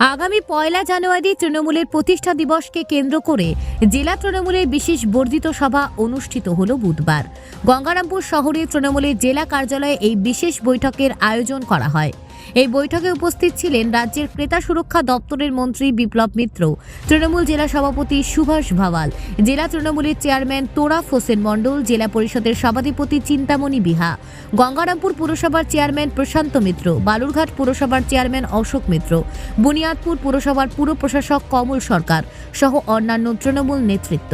আগামী পয়লা জানুয়ারি তৃণমূলের প্রতিষ্ঠা দিবসকে কেন্দ্র করে জেলা তৃণমূলের বিশেষ বর্ধিত সভা অনুষ্ঠিত হল বুধবার। গঙ্গারামপুর শহরে তৃণমূলের জেলা কার্যালয়ে এই বিশেষ বৈঠকের আয়োজন করা হয়। এই বৈঠকে উপস্থিত ছিলেন রাজ্যের ক্রেতা সুরক্ষা দপ্তরের মন্ত্রী বিপ্লব মিত্র, তৃণমূল জেলা সভাপতি সুভাষ ভাওয়াল, জেলা তৃণমূলের চেয়ারম্যান তোরাফ হোসেন মণ্ডল, জেলা পরিষদের সভাধিপতি চিন্তামণি বিহা, গঙ্গারামপুর পুরসভার চেয়ারম্যান প্রশান্ত মিত্র, বালুরঘাট পুরসভার চেয়ারম্যান অশোক মিত্র, বুনিয়াদপুর পুরসভার পুর প্রশাসক কমল সরকার সহ অন্যান্য তৃণমূল নেতৃত্ব।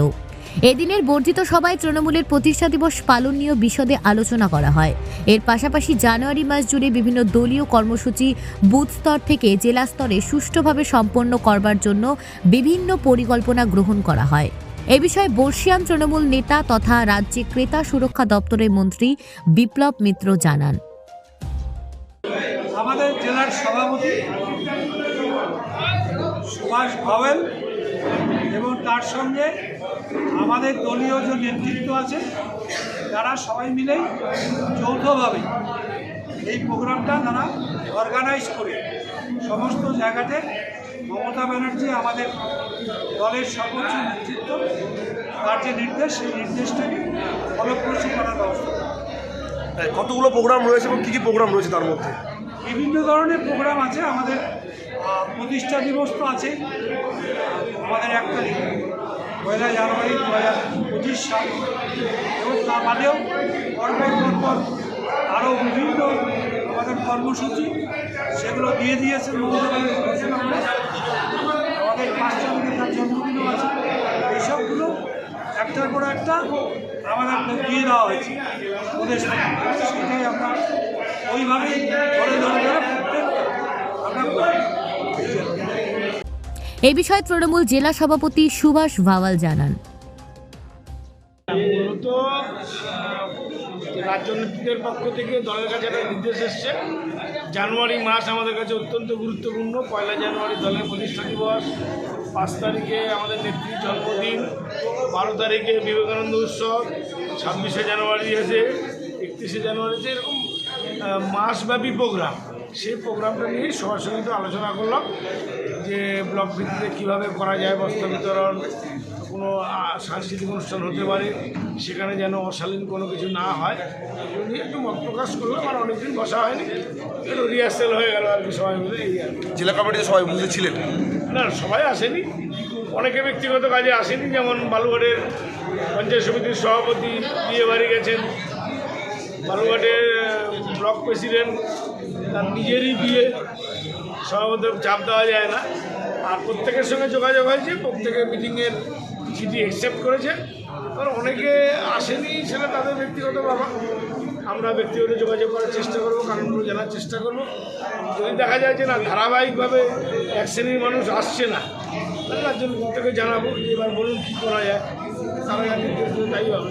এদিনের বর্ধিত সভায় তৃণমূলের প্রতিষ্ঠা দিবস পালন নিয়ে বিশদে আলোচনা করা হয়। এর পাশাপাশি জানুয়ারি মাস জুড়ে বিভিন্ন দলীয় কর্মসূচি বুথ স্তর থেকে জেলা স্তরে সুষ্ঠুভাবে সম্পন্ন করবার জন্য বিভিন্ন পরিকল্পনা গ্রহণ করা হয়। এ বিষয়ে বর্ষিয়ান তৃণমূল নেতা তথা রাজ্যে ক্রেতা সুরক্ষা দপ্তরের মন্ত্রী বিপ্লব মিত্র জানান। আমাদের জেলার সভাপতি সুভাষ ভাওয়েল এবং তার সঙ্গে আমাদের দলীয় যে নেতৃত্ব আছে, তারা সবাই মিলেই যৌথভাবে এই প্রোগ্রামটা তারা অর্গানাইজ করে সমস্ত জায়গাতে মমতা ব্যানার্জি আমাদের দলের সর্বোচ্চ নেতৃত্ব, তার যে নির্দেশ, সেই নির্দেশটাকে ফলপ্রসূ করার ব্যবস্থা। কতগুলো প্রোগ্রাম রয়েছে এবং কী কী প্রোগ্রাম রয়েছে তার মধ্যে? বিভিন্ন ধরনের প্রোগ্রাম আছে, আমাদের প্রতিষ্ঠা দিবস তো আছে আমাদের এক তারিখ, পয়লা জানুয়ারি দু হাজার পঁচিশ সাল। এবং তার বাদেও পরপর পরপর আরও বিভিন্ন আমাদের কর্মসূচি, সেগুলো দিয়ে দিয়েছেন আমাদের পাঁচ তারিখে তার জন্মদিনও আছে। এইসবগুলো একটার পর একটা আমাদের দিয়ে দেওয়া হয়েছে। থেকে। সেটাই আমরা ওইভাবেই ধরে ধরে করি। এ বিষয়ে তৃণমূল জেলা সভাপতি সুভাষ ভাওয়াল জানান। মূলত নেতৃত্বের পক্ষ থেকে দলের কাছে একটা নির্দেশ এসছে। জানুয়ারি মাস আমাদের কাছে অত্যন্ত গুরুত্বপূর্ণ। পয়লা জানুয়ারি দলের প্রতিষ্ঠা দিবস। পাঁচ তারিখে আমাদের নেত্রীর জন্মদিন। বারো তারিখে বিবেকানন্দ উৎসব। ছাব্বিশে জানুয়ারি আছে একত্রিশে জানুয়ারিতে এরকম মাসব্যাপী প্রোগ্রাম। সেই প্রোগ্রামটা নিয়েই সবার সঙ্গে একটু আলোচনা করলাম যে ব্লক ভিত্তিতে কীভাবে করা যায় বস্ত্র বিতরণ কোনো সাংস্কৃতিক অনুষ্ঠান হতে পারে সেখানে যেন অশালীন কোনো কিছু না হয় এগুলো নিয়ে একটু মত প্রকাশ করলাম আর অনেকদিন বসা হয়নি একটু রিহার্সেল হয়ে গেল আর কি সবাই মিলে এই আর জেলা কমিটিতে সবাই বুঝে ছিলেন? না সবাই আসেনি অনেকে ব্যক্তিগত কাজে আসেনি যেমন বালুঘাটের পঞ্চায়েত সমিতির সভাপতি বিয়ে বাড়ি গেছেন বালুঘাটের ব্লক প্রেসিডেন্ট, তার নিজেরই বিয়ে সভাপতি চাপ দেওয়া যায় না। আর প্রত্যেকের সঙ্গে যোগাযোগ হয়েছে প্রত্যেকের মিটিংয়ের চিঠি অ্যাকসেপ্ট করেছে। আর অনেকে আসেনি, সেটা তাদের ব্যক্তিগত ব্যাপার। আমরা ব্যক্তিগত যোগাযোগ করার চেষ্টা করব কারণগুলো জানার চেষ্টা করব। যদি দেখা যায় যে না, ধারাবাহিকভাবে এক শ্রেণির মানুষ আসছে না, তাহলে তার জন্য প্রত্যেকে জানাব এবার বলুন কী করা যায়। তারা তাই হবে।